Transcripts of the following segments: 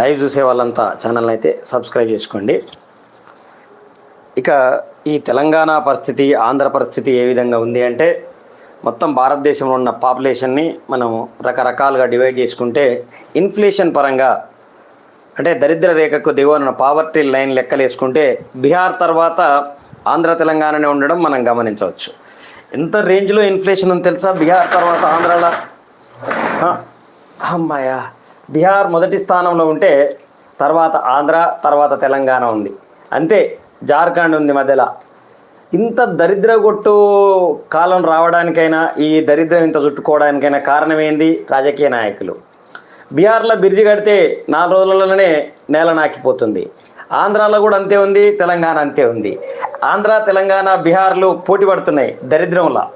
Live చూసే వాళ్ళంతా channel అయితే సబ్స్క్రైబ్ చేసుకోండి. ఇక ఈ తెలంగాణ పరిస్థితి ఆంధ్ర పరిస్థితి ఏ విధంగా ఉంది అంటే మొత్తం భారతదేశంలో ఉన్న పాపులేషన్ని మనం రకరకాలుగా డివైడ్ చేసుకుంటే ఇన్ఫ్లేషన్ పరంగా అంటే దరిద్ర రేఖకు దిగువన పావర్టీ లైన్ లెక్కలు వేసుకుంటే బీహార్ తర్వాత ఆంధ్ర తెలంగాణనే ఉండడం మనం గమనించవచ్చు. ఎంత రేంజ్లో ఇన్ఫ్లేషన్ ఉంది తెలుసా? బీహార్ తర్వాత ఆంధ్రాలో? అమ్మాయ బీహార్ మొదటి స్థానంలో ఉంటే తర్వాత ఆంధ్ర తర్వాత తెలంగాణ ఉంది. అంతే జార్ఖండ్ ఉంది మధ్యలో. ఇంత దరిద్ర కొట్టు కాలం రావడానికైనా ఈ దరిద్రం ఇంత చుట్టుకోవడానికైనా కారణం ఏంది? రాజకీయ నాయకులు. బీహార్లో బిర్జి కడితే నాలుగు రోజులలోనే నేల నాకిపోతుంది. ఆంధ్రాలో కూడా అంతే ఉంది తెలంగాణ అంతే ఉంది. ఆంధ్ర తెలంగాణ బీహార్లు పోటీ పడుతున్నాయి దరిద్రంలా.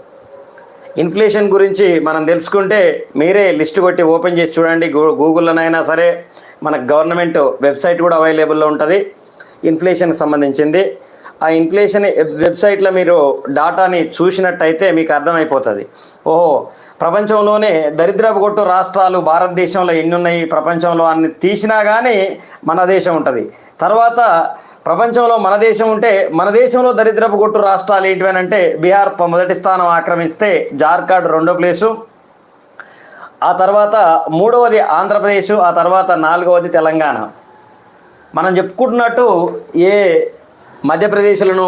ఇన్ఫ్లేషన్ గురించి మనం తెలుసుకుంటే మీరే లిస్ట్ కొట్టి ఓపెన్ చేసి చూడండి. గూ గూగుల్లోనైనా సరే మన గవర్నమెంట్ వెబ్సైట్ కూడా అవైలబుల్లో ఉంటుంది. ఇన్ఫ్లేషన్కి సంబంధించింది. ఆ ఇన్ఫ్లేషన్ వెబ్సైట్లో మీరు డాటాని చూసినట్టయితే మీకు అర్థమైపోతుంది. ఓహో ప్రపంచంలోనే దరిద్రపు కొట్టు రాష్ట్రాలు భారతదేశంలో ఎన్ని ఉన్నాయి ప్రపంచంలో అన్ని తీసినా కానీ మన దేశం ఉంటుంది. తర్వాత ప్రపంచంలో మన దేశం ఉంటే మన దేశంలో దరిద్రపు గొట్టు రాష్ట్రాలు ఏంటివనంటే బీహార్ మొదటి స్థానం ఆక్రమిస్తే జార్ఖండ్ రెండో ప్లేసు ఆ తర్వాత మూడవది ఆంధ్రప్రదేశ్ ఆ తర్వాత నాలుగవది తెలంగాణ. మనం చెప్పుకుంటున్నట్టు ఏ మధ్యప్రదేశ్లను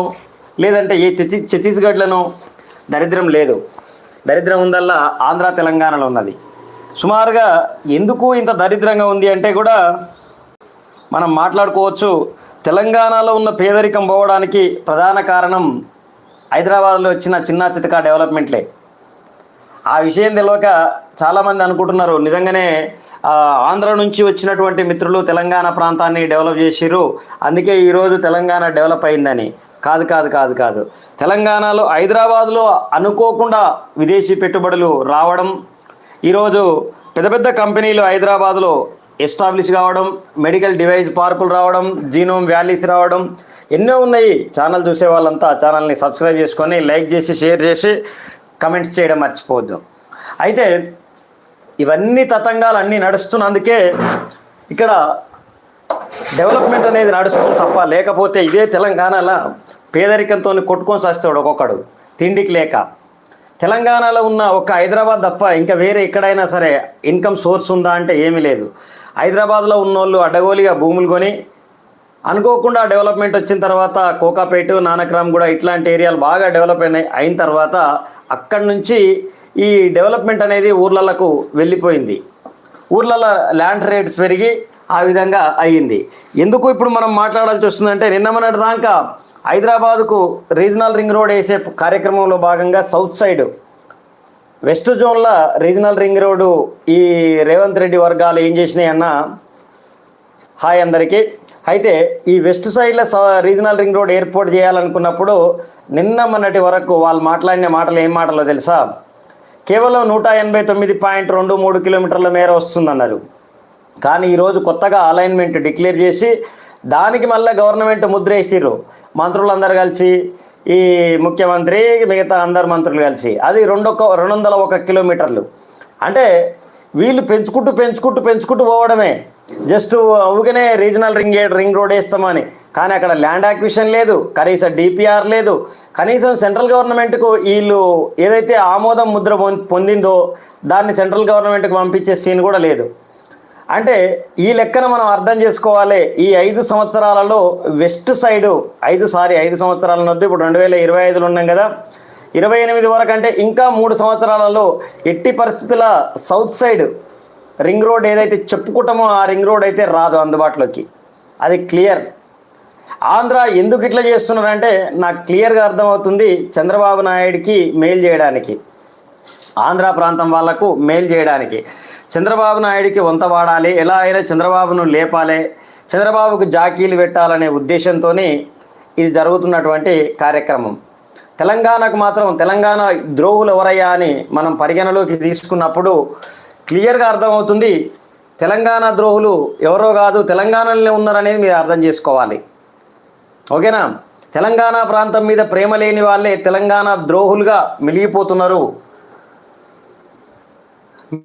లేదంటే ఏ ఛత్తీస్గఢ్లను దరిద్రం లేదు. దరిద్రం ఉందల్లా ఆంధ్ర తెలంగాణలో ఉన్నది. సుమారుగా ఎందుకు ఇంత దరిద్రంగా ఉంది అంటే కూడా మనం మాట్లాడుకోవచ్చు. తెలంగాణలో ఉన్న పేదరికం పోవడానికి ప్రధాన కారణం హైదరాబాద్లో వచ్చిన చిన్న చితక డెవలప్మెంట్లే. ఆ విషయం తెలియక చాలామంది అనుకుంటున్నారు నిజంగానే ఆంధ్ర నుంచి వచ్చినటువంటి మిత్రులు తెలంగాణ ప్రాంతాన్ని డెవలప్ చేసిర్రు అందుకే ఈరోజు తెలంగాణ డెవలప్ అయిందని. కాదు కాదు కాదు కాదు. తెలంగాణలో హైదరాబాద్లో అనుకోకుండా విదేశీ పెట్టుబడులు రావడం ఈరోజు పెద్ద పెద్ద కంపెనీలు హైదరాబాద్లో ఎస్టాబ్లిష్ కావడం మెడికల్ డివైస్ పార్కులు రావడం జీనోమ్ వ్యాలీస్ రావడం ఎన్నో ఉన్నాయి. ఛానల్ చూసే వాళ్ళంతా ఛానల్ని సబ్స్క్రైబ్ చేసుకొని లైక్ చేసి షేర్ చేసి కమెంట్స్ చేయడం మర్చిపోవద్దు. అయితే ఇవన్నీ తతంగాలు అన్నీ నడుస్తున్నందుకే ఇక్కడ డెవలప్మెంట్ అనేది నడుస్తుంది తప్ప లేకపోతే ఇదే తెలంగాణలో పేదరికంతో కొట్టుకొని వస్తాడు ఒక్కొక్కడు. తిండికి లేక. తెలంగాణలో ఉన్న ఒక హైదరాబాద్ తప్ప ఇంకా వేరే ఎక్కడైనా సరే ఇన్కమ్ సోర్స్ ఉందా అంటే ఏమీ లేదు. హైదరాబాద్లో ఉన్నోళ్ళు అడ్డగోలిగా భూములు కొని అనుకోకుండా డెవలప్మెంట్ వచ్చిన తర్వాత కోకాపేట నానక్రామ్ కూడా ఇట్లాంటి ఏరియాలు బాగా డెవలప్ అయినాయి. అయిన తర్వాత అక్కడి నుంచి ఈ డెవలప్మెంట్ అనేది ఊర్లలకు వెళ్ళిపోయింది. ఊర్లలో ల్యాండ్ రేట్స్ పెరిగి ఆ విధంగా అయ్యింది. ఎందుకు ఇప్పుడు మనం మాట్లాడాల్సి వస్తుందంటే నిన్న మొన్నటి దాకా హైదరాబాద్కు రీజనల్ రింగ్ రోడ్ వేసే కార్యక్రమంలో భాగంగా సౌత్ సైడ్ వెస్ట్ జోన్లో రీజనల్ రింగ్ రోడ్డు ఈ రేవంత్ రెడ్డి వర్గాలు ఏం చేసినాయి అన్న? హాయ్ అందరికీ. అయితే ఈ వెస్ట్ సైడ్లో స రీజనల్ రింగ్ రోడ్ ఏర్పాటు చేయాలనుకున్నప్పుడు నిన్న మొన్నటి వరకు వాళ్ళు మాట్లాడిన మాటలు ఏం మాటలో తెలుసా? కేవలం నూట ఎనభై తొమ్మిది పాయింట్ రెండు మూడు కిలోమీటర్ల మేర వస్తుందన్నారు. కానీ ఈరోజు కొత్తగా అలైన్మెంట్ డిక్లేర్ చేసి దానికి మళ్ళీ గవర్నమెంట్ ముద్ర వేసిర్రు. మంత్రులందరూ కలిసి ఈ ముఖ్యమంత్రి మిగతా అందరు మంత్రులు కలిసి. అది రెండు ఒక రెండు వందల ఒక కిలోమీటర్లు. అంటే వీళ్ళు పెంచుకుంటూ పెంచుకుంటూ పెంచుకుంటూ పోవడమే. జస్ట్ ఊరికనే రీజనల్ రింగ్ రింగ్ రోడ్ వేస్తామని. కానీ అక్కడ ల్యాండ్ యాక్విషన్ లేదు కనీసం డిపిఆర్ లేదు. కనీసం సెంట్రల్ గవర్నమెంట్కు వీళ్ళు ఏదైతే ఆమోదం ముద్ర పొం- పొందిందో దాన్ని సెంట్రల్ గవర్నమెంట్కి పంపించే సీన్ కూడా లేదు. అంటే ఈ లెక్కన మనం అర్థం చేసుకోవాలి. ఈ ఐదు సంవత్సరాలలో వెస్ట్ సైడు ఐదు సారీ ఐదు సంవత్సరాల వద్ద ఇప్పుడు రెండు వేల ఇరవై ఐదులో ఉన్నాం కదా. ఇరవై ఎనిమిది వరకు అంటే ఇంకా మూడు సంవత్సరాలలో ఎట్టి పరిస్థితుల సౌత్ సైడ్ రింగ్ రోడ్ ఏదైతే చెప్పుకుంటామో ఆ రింగ్ రోడ్ అయితే రాదు అందుబాటులోకి. అది క్లియర్. ఆంధ్ర ఎందుకు ఇట్లా చేస్తున్నారంటే నాకు క్లియర్గా అర్థమవుతుంది చంద్రబాబు నాయుడికి మెయిల్ చేయడానికి. ఆంధ్ర ప్రాంతం వాళ్ళకు మెయిల్ చేయడానికి. చంద్రబాబు నాయుడికి వంత వాడాలి. ఎలా అయినా చంద్రబాబును లేపాలి. చంద్రబాబుకు జాకీలు పెట్టాలనే ఉద్దేశంతోనే ఇది జరుగుతున్నటువంటి కార్యక్రమం. తెలంగాణకు మాత్రం తెలంగాణ ద్రోహులు ఎవరయ్యా అని మనం పరిగణలోకి తీసుకున్నప్పుడు క్లియర్గా అర్థమవుతుంది. తెలంగాణ ద్రోహులు ఎవరో కాదు తెలంగాణలోనే ఉన్నారనేది మీరు అర్థం చేసుకోవాలి. ఓకేనా? తెలంగాణ ప్రాంతం మీద ప్రేమ లేని వాళ్ళే తెలంగాణ ద్రోహులుగా మిలిగిపోతున్నారు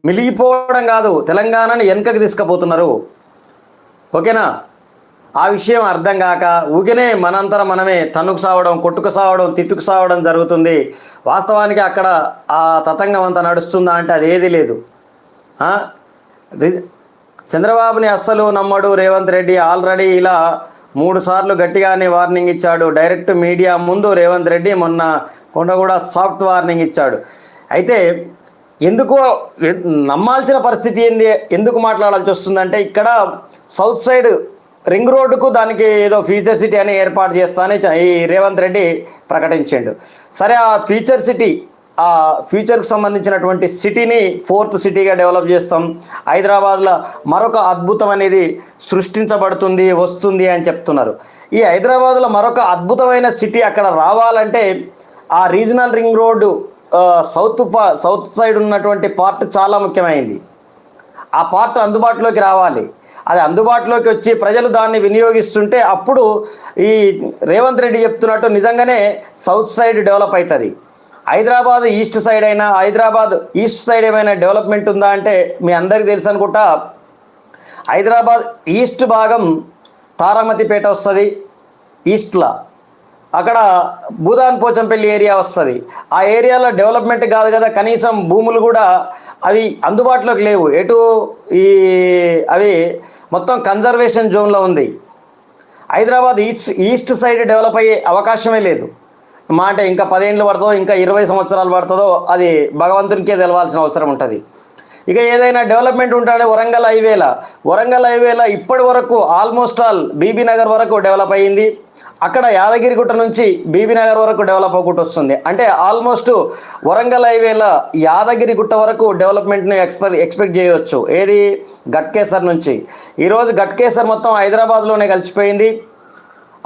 మిలిగిపోవడం కాదు. తెలంగాణని వెనుకకి తీసుకుపోతున్నారు. ఓకేనా? ఆ విషయం అర్థం కాక ఊరికనే మనంతర మనమే తన్నుకు సావడం కొట్టుకు సావడం తిట్టుకు సావడం జరుగుతుంది. వాస్తవానికి అక్కడ ఆ తతంగం అంతా నడుస్తుందా అంటే అది ఏది లేదు. చంద్రబాబుని అస్సలు నమ్మడు రేవంత్ రెడ్డి. ఆల్రెడీ ఇలా మూడు సార్లు గట్టిగానే వార్నింగ్ ఇచ్చాడు. డైరెక్ట్ మీడియా ముందు రేవంత్ రెడ్డి మొన్న కొండ కూడా సాఫ్ట్ వార్నింగ్ ఇచ్చాడు. అయితే ఎందుకో నమ్మాల్సిన పరిస్థితి ఏంది? ఎందుకు మాట్లాడాల్సి వస్తుందంటే ఇక్కడ సౌత్ సైడ్ రింగ్ రోడ్డుకు దానికి ఏదో ఫ్యూచర్ సిటీ అని ఏర్పాటు చేస్తానని ఈ రేవంత్ రెడ్డి ప్రకటించాడు. సరే ఆ ఫ్యూచర్ సిటీ ఆ ఫ్యూచర్కు సంబంధించినటువంటి సిటీని ఫోర్త్ సిటీగా డెవలప్ చేస్తాం. హైదరాబాద్లో మరొక అద్భుతం అనేది సృష్టించబడుతుంది వస్తుంది అని చెప్తున్నారు. ఈ హైదరాబాద్లో మరొక అద్భుతమైన సిటీ అక్కడ రావాలంటే ఆ regional ring road south south side ఉన్నటువంటి పార్ట్ చాలా ముఖ్యమైనది ఆ పార్ట్ అందుబాటులోకి రావాలి. అది అందుబాటులోకి వచ్చి ప్రజలు దాన్ని వినియోగిస్తుంటే అప్పుడు ఈ రేవంత్ రెడ్డి చెప్తున్నట్టు నిజంగానే సౌత్ సైడ్ డెవలప్ అవుతుంది హైదరాబాద్ ఈస్ట్ సైడ్ అయినా హైదరాబాద్ ఈస్ట్ సైడ్ ఏమైనా డెవలప్మెంట్ ఉందా అంటే మీ అందరికీ తెలుసు అనుకుంటా హైదరాబాద్ ఈస్ట్ భాగం తారామతిపేట వస్తుంది ఈస్ట్లో. అక్కడ భూదాన్ పోచంపల్లి ఏరియా వస్తుంది. ఆ ఏరియాలో డెవలప్మెంట్ కాదు కదా కనీసం భూములు కూడా అవి అందుబాటులోకి లేవు. ఎటు ఈ అవి మొత్తం కన్జర్వేషన్ జోన్లో ఉంది. Hyderabad east east side develop అయ్యే అవకాశమే లేదు. మా అంటే ఇంకా పదేళ్ళు పడుతుందో ఇంకా ఇరవై సంవత్సరాలు పడుతుందో అది భగవంతునికే తెలవాల్సిన అవసరం ఉంటుంది. ఇక ఏదైనా డెవలప్మెంట్ ఉంటాడే వరంగల్ హైవేల. వరంగల్ హైవేలో ఇప్పటి వరకు ఆల్మోస్ట్ ఆల్ బీబీ నగర్ వరకు డెవలప్ అయ్యింది. అక్కడ యాదగిరిగుట్ట నుంచి బీబీ నగర్ వరకు డెవలప్ అవ్వకుండా వస్తుంది. అంటే ఆల్మోస్ట్ వరంగల్ హైవేల యాదగిరిగుట్ట వరకు డెవలప్మెంట్ని ఎక్స్పెక్ట్ ఎక్స్పెక్ట్ చేయవచ్చు ఏది? గట్కేసర్ నుంచి. ఈరోజు గట్కేసర్ మొత్తం హైదరాబాద్లోనే కలిసిపోయింది.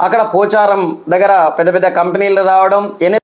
అక్కడ పోచారం దగ్గర పెద్ద పెద్ద కంపెనీలు రావడం ఎన్ని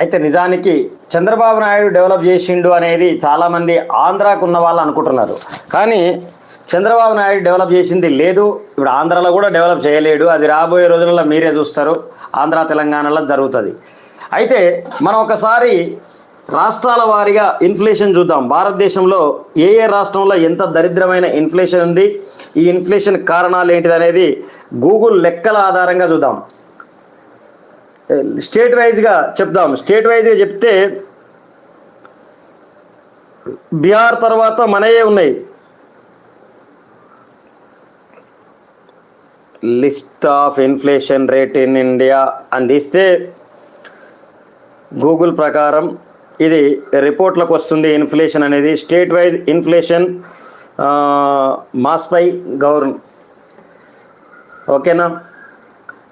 అయితే నిజానికి చంద్రబాబు నాయుడు డెవలప్ చేసిండు అనేది చాలామంది ఆంధ్రాకు ఉన్న వాళ్ళు అనుకుంటున్నారు. కానీ చంద్రబాబు నాయుడు డెవలప్ చేసింది లేదు. ఇప్పుడు ఆంధ్రాలో కూడా డెవలప్ చేయలేడు. అది రాబోయే రోజులలో మీరే చూస్తారు. ఆంధ్ర తెలంగాణలో జరుగుతుంది. అయితే మనం ఒకసారి రాష్ట్రాల వారీగా ఇన్ఫ్లేషన్ చూద్దాం. భారతదేశంలో ఏ ఏ రాష్ట్రంలో ఎంత దరిద్రమైన ఇన్ఫ్లేషన్ ఉంది? ఈ ఇన్ఫ్లేషన్ కారణాలు ఏంటిది అనేది గూగుల్ లెక్కల ఆధారంగా చూద్దాం. స్టేట్ వైజ్గా చెప్దాం. స్టేట్ వైజ్గా చెప్తే బీహార్ తర్వాత మనయే ఉన్నాయి. List of inflation rate in India అందిస్తే గూగుల్ ప్రకారం ఇది రిపోర్ట్లకు వస్తుంది. ఇన్ఫ్లేషన్ అనేది స్టేట్ వైజ్ ఇన్ఫ్లేషన్ మాస్పై గవర్న. ఓకేనా?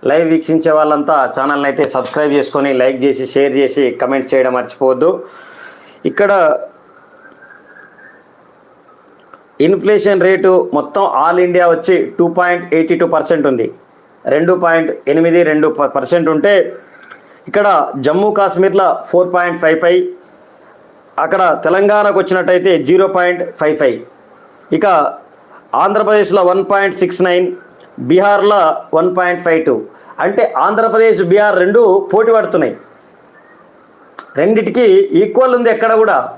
లైవ్ వీక్షించే వాళ్ళంతా ఛానల్ని అయితే సబ్స్క్రైబ్ చేసుకొని లైక్ చేసి షేర్ చేసి కమెంట్ చేయడం మర్చిపోవద్దు. ఇక్కడ ఇన్ఫ్లేషన్ రేటు మొత్తం ఆల్ ఇండియా వచ్చి two point eighty two percent ఉంది. రెండు పాయింట్ ఎనిమిది రెండు పర్సెంట్ ఉంటే ఇక్కడ జమ్మూ కాశ్మీర్లో ఫోర్ పాయింట్ ఫైవ్ ఫైవ్ అక్కడ తెలంగాణకు వచ్చినట్టయితే జీరో పాయింట్ ఫైవ్ ఫైవ్. ఇక ఆంధ్రప్రదేశ్లో వన్ పాయింట్ సిక్స్ నైన్ బీహార్లో వన్ పాయింట్ ఫైవ్ టూ. అంటే ఆంధ్రప్రదేశ్ బీహార్ రెండు పోటీ పడుతున్నాయి. రెండిటికి ఈక్వల్ ఉంది ఎక్కడ కూడా.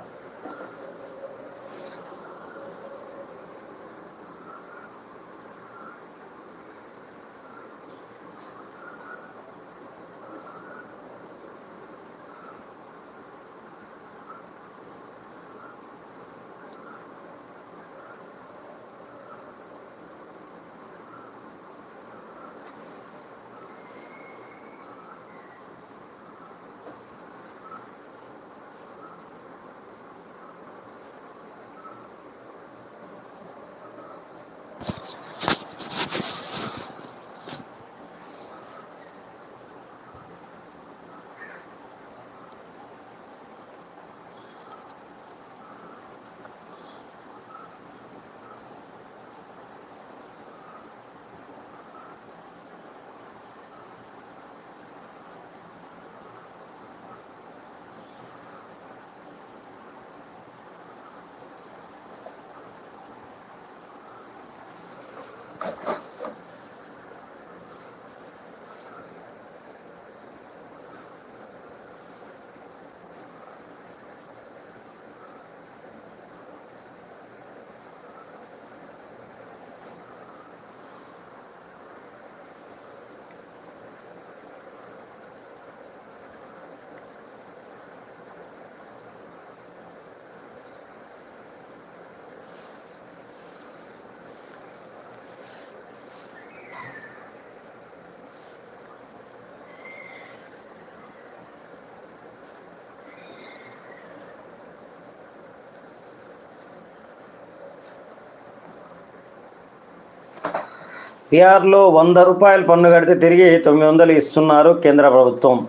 బీహార్లో వంద రూపాయలు పన్ను కడితే తిరిగి తొమ్మిది వందలు ఇస్తున్నారు కేంద్ర ప్రభుత్వం.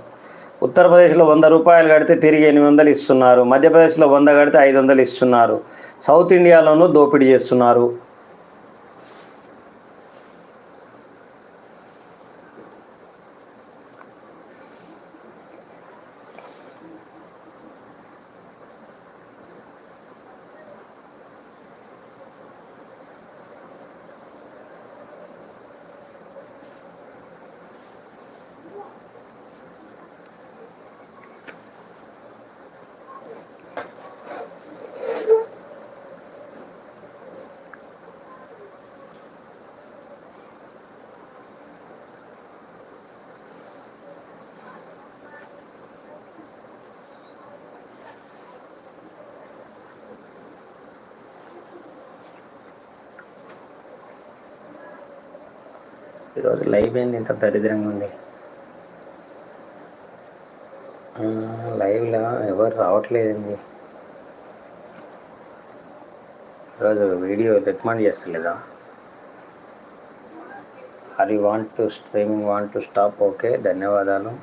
ఉత్తరప్రదేశ్లో వంద రూపాయలు కడితే తిరిగి ఎనిమిది వందలు ఇస్తున్నారు. మధ్యప్రదేశ్లో వంద కడితే ఐదు వందలు ఇస్తున్నారు. సౌత్ ఇండియాలోనూ దోపిడీ చేస్తున్నారు. ఈరోజు లైవ్ ఏంది ఇంత దరిద్రంగా ఉంది. లైవ్లో ఎవరు రావట్లేదండి. ఈరోజు video recommend చేస్తలేదా? Are you want to streaming want to stop okay ధన్యవాదాలు.